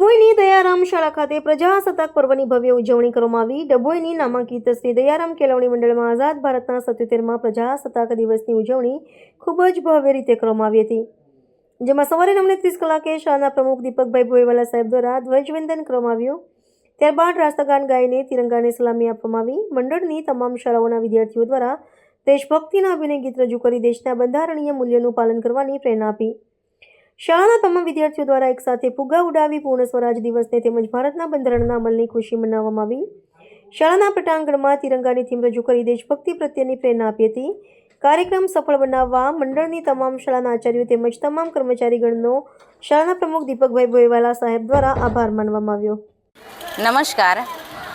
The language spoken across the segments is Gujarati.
ડભોઈની દયારામ શાળા ખાતે પ્રજાસત્તાક પર્વની ભવ્ય ઉજવણી કરવામાં આવી. ડભોઈની નામાંકિત શ્રી દયારામ કેળવણી મંડળમાં આઝાદ ભારતના સત્યોતેરમાં પ્રજાસત્તાક દિવસની ઉજવણી ખૂબ જ ભવ્ય રીતે કરવામાં આવી હતી. જેમાં સવારે નવને ત્રીસ કલાકે શાળાના પ્રમુખ દીપકભાઈ ભોયવાલા સાહેબ દ્વારા ધ્વજવંદન કરવામાં આવ્યું. ત્યારબાદ રાષ્ટ્રગાન ગાઈને તિરંગાને સલામી આપવામાં આવી. મંડળની તમામ શાળાઓના વિદ્યાર્થીઓ દ્વારા દેશભક્તિના અભિનય ગીત રજૂ કરી દેશના બંધારણીય મૂલ્યોનું પાલન કરવાની પ્રેરણા આપી. શાળાના તમામ વિદ્યાર્થીઓ દ્વારા એકસાથે ફુગ્ગા ઉડાવી પૂર્ણ સ્વરાજ દિવસને તેમજ ભારતના બંધારણના અમલની ખુશી મનાવવામાં આવી. શાળાના પટાંગણમાં તિરંગાની થીમ રજૂ કરી દેશભક્તિ પ્રત્યેની પ્રેરણા આપી હતી. કાર્યક્રમ સફળ બનાવવા મંડળની તમામ શાળાના આચાર્યો તેમજ તમામ કર્મચારીગણનો શાળાના પ્રમુખ દીપકભાઈ ભોયવાલા સાહેબ દ્વારા આભાર માનવામાં આવ્યો. નમસ્કાર.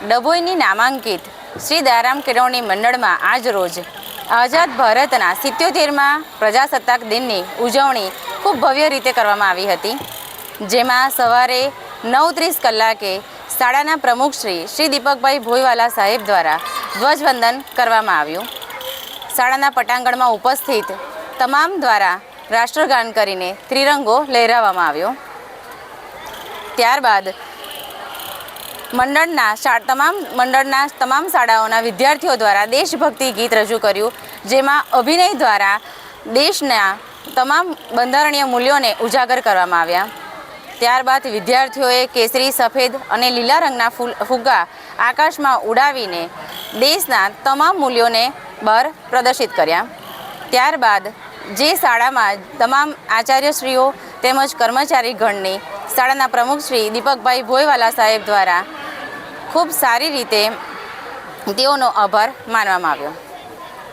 ડભોઈની નામાંકિત શ્રી દયારામ કેળવણી મંડળમાં આજ રોજ આઝાદ ભારતના સિત્યોતેરમાં પ્રજાસત્તાક દિનની ઉજવણી ખૂબ ભવ્ય રીતે કરવામાં આવી હતી, જેમાં સવારે નવ ત્રીસ કલાકે શાળાના પ્રમુખ શ્રી દીપકભાઈ ભોયવાલા સાહેબ દ્વારા ધ્વજવંદન કરવામાં આવ્યું. શાળાના પટાંગણમાં ઉપસ્થિત તમામ દ્વારા રાષ્ટ્રગાન કરીને ત્રિરંગો લહેરાવવામાં આવ્યો. ત્યારબાદ મંડળના તમામ મંડળના તમામ શાળાઓના વિદ્યાર્થીઓ દ્વારા દેશભક્તિ ગીત રજૂ કર્યું, જેમાં અભિનય દ્વારા દેશના તમામ બંધારણીય મૂલ્યોને ઉજાગર કરવામાં આવ્યા. ત્યારબાદ વિદ્યાર્થીઓએ કેસરી, સફેદ અને લીલા રંગના ફૂલ, ફુગ્ગા આકાશમાં ઉડાવીને દેશના તમામ મૂલ્યોને બહાર પ્રદર્શિત કર્યા. ત્યારબાદ જે શાળામાં તમામ આચાર્યશ્રીઓ તેમજ કર્મચારીગણની શાળાના પ્રમુખશ્રી દીપકભાઈ ભોયવાલા સાહેબ દ્વારા ખૂબ સારી રીતે તેઓનો આભાર માનવામાં આવ્યો.